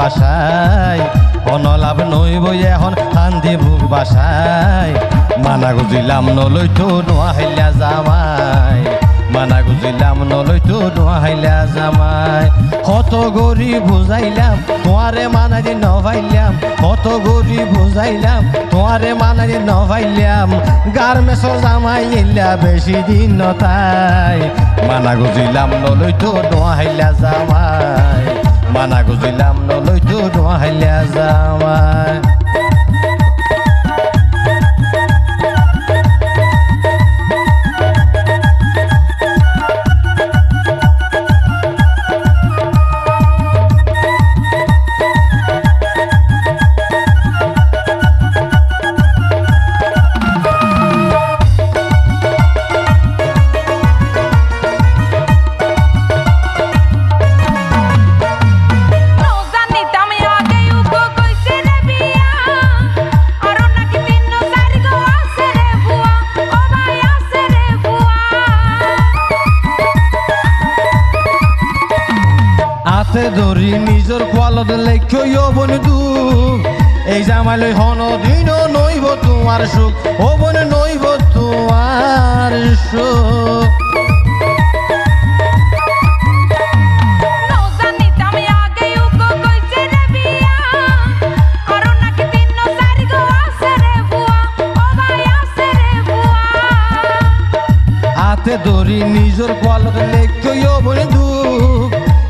বাসায় অনলাভ নইব এখন কান্দি বুক বাসায়। মানা গুজিলাম নলৈ তো নোয়াহিলা জামাই। মানা গুজিলাম নলৈ তো নোয়াহিলা জামাই। কত গরি বুঝাইলাম, তোমারে মানাজি নভাইলাম। কত গরি বুঝাইলাম, তোমারে মানাজি নভাইলাম। গার্মেন্টসর জামাই ইল্লা বেশি দিন নতাই মানা গুজিলাম নলৈ তো নোয়াহিলা জামাই। মানা গুজিলাম নলৈ তো নোয়াহিলা জামাই ধরি নিজর কোয়ালত লেখ্য বন্ধু। এই জামাইলৈ হন দিন নইব তোমার সুখ ও বন নইব তোমার সুখ। ধরি নিজর কোয়ালত লেখ্য বন্ধু।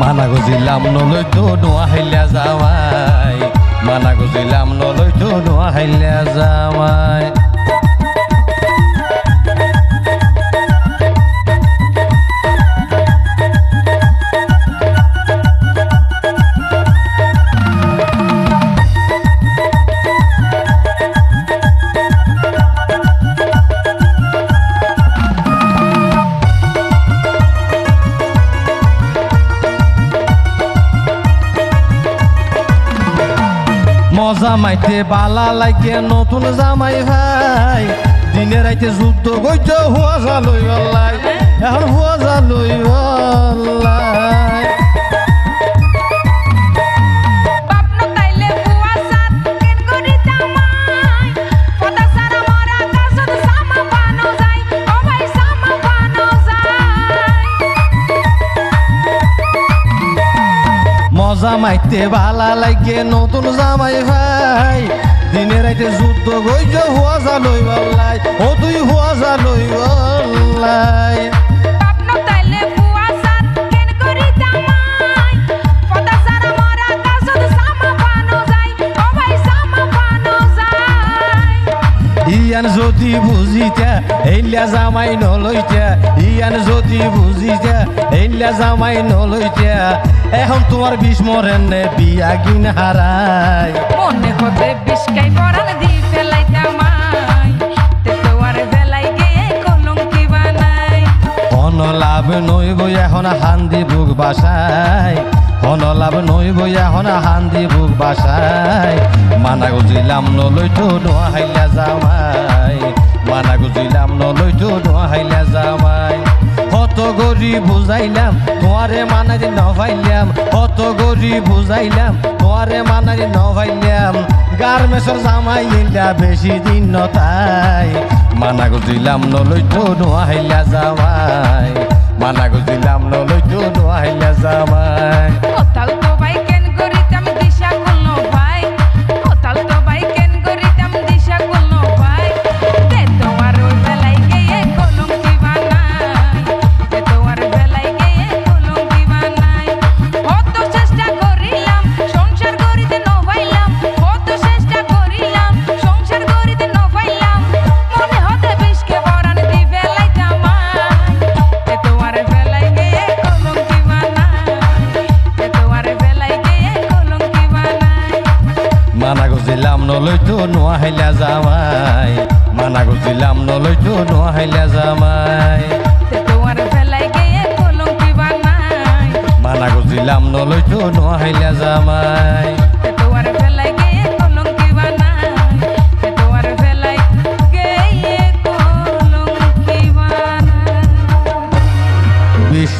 মানা গজিলাম নলৈতো নোয়াহিলা জামাই। মানা গজিলাম নলৈতো নোয়াহিলা জামাই। মজা মাইতে বালা লাগে নতুন জামাই ভাই। দিনে রাইতে যুদ্ধ গইতে হুয়া জালই অল্লাই এখন হুয়া জালই অল্লাই মজা মাইতে বালা লাগে নতুন জামাই ভাই দিনে রাইতে যুদ্ধ গইজ হুয়া জালই বল্লাই, ও তুই হুয়া অল্লাই বাপনো যদি বুঝিতা এইলা জামাই নলইতা ইয়ান যদি বুঝিতা এইলা জামাই নলইতা এখন তোমার বিষ মরেন বিয়া গিন হারাই। মনে হতে বিস্কাই পরান দি ফেলাইতাম লাভ নইব এখন হান্দি বুক বাসায় হন লাভ নইব এখন হান্দি বুক বাসায় মানা গুজিলাম নলইতো নোয়াহাইলা জামাই। মানা গুজিলাম নলৈতো নোয়াহাইলা জামাই। কত গরি বুঝাইলাম, তোমারে মানারি নভাইলাম। কত গরি বুঝাইলাম, তোমারে মানারি নভাইলাম। গার্মেন্টসর জামাই ইল্লা বেশি দিন নতাই মানা গুজিলাম নলৈতো নোয়াহাইলা জামাই। মানা গুজিলাম নলৈতো নোৱাহিলা জামাই। মানা গুজিলাম নলৈতো নোৱাহিলা জামাই মানা গুজিলাম নলৈতো নোৱাহিলা জামাই।